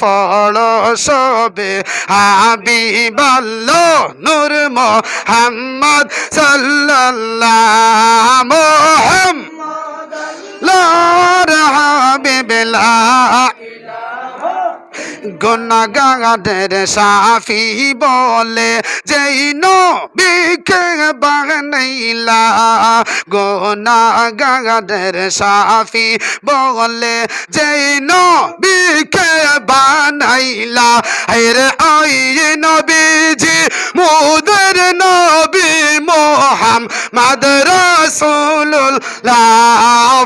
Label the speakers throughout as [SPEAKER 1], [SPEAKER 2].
[SPEAKER 1] ফল সবে বাল্ল নূর মোহাম্মদ সাল্লাল্লাহ মোহাম্মদ লার হাবিবিল্লাহ গুণগাদের সাফি বলে, যেই নবীকে বানাইলা গুণগাদের সাফি বলে, যেই নবীকে বানাইলা আরে আই নবীজি, মুদের নবী মোহাম্মদ রাসূলুল্লাহ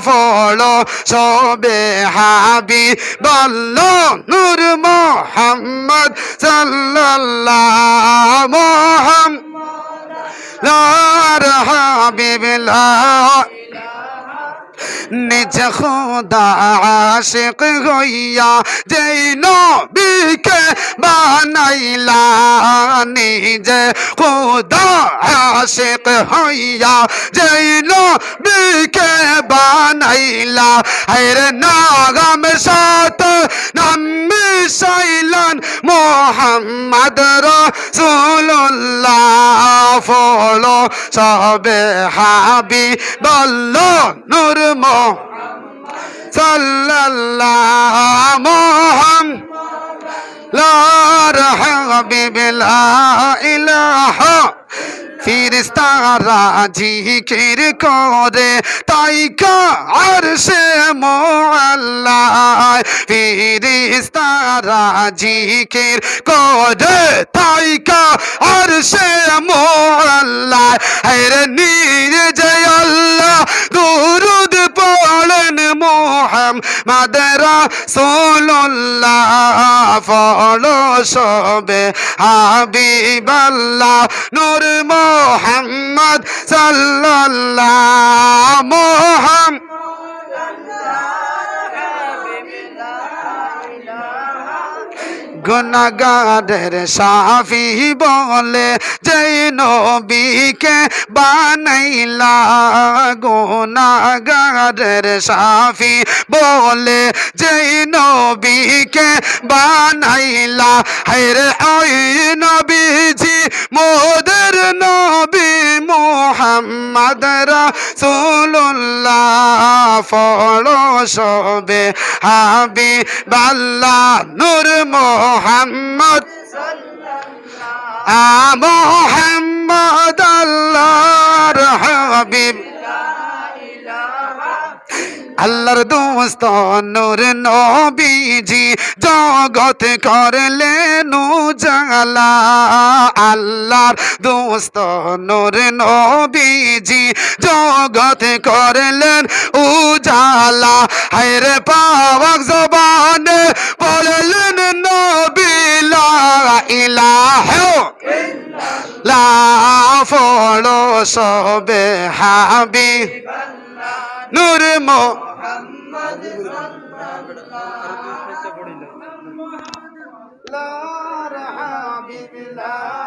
[SPEAKER 1] ফলো সবে হাবি বল্ল নূর মোহাম্মদ সাল্লাল্লাহ হাবিবিল্লাহ। নিজ খোদা আশিক হইয়া যেই বানাইলা নিজে খোদা আশিক হইয়া যেই নবীকে বানাইলা। হের নাগম সাত নাম মিশাইলান মোহাম্মদ রাসূলুল্লাহ। ফলো সবে হাবি বল্ল নূর মো সাল্লাল্লাহ মোহাম্মদ লার হাবিবিল্লা ইলাহা। ফিরিস্তারা জিকির করে তাই কার সে মোয়াল্লাহ ফিরিস্তারা জিকির করে তাই কার সে মোয়াল্লাহ হরে নীর জয় আল্লাহ পড়েন মোহাম্মদ সোল্লা ফলো সবে হাবিবাল্লাহ নূর মোহাম্মদ সাল্লাল্লাহ গুণগাদের সাফি বলে, যেই নবীকে বানাইলা গুণাগাদের সাফি বলে, যেই নবীকে বানাইলা হের ওই নবীজি মোদের নবী মোহাম্মদ রাসূলুল্লাহ ফলো সবে হাবি বাল্লা নূর মোহাম্মদ মোহাম্মদ আল্লাহর হাবিব। আল্লাহর দোস্ত, নূর নবীজি জগত করলেন জালা আল্লাহর দোস্ত, নূর নবীজি জগত করলেন উজালা। হায়রে পাওয়াক জবানে বললেন নবীলা ইলাহ লা ফলো সবে হাবি নূর মো হাবিব লা ইলাহা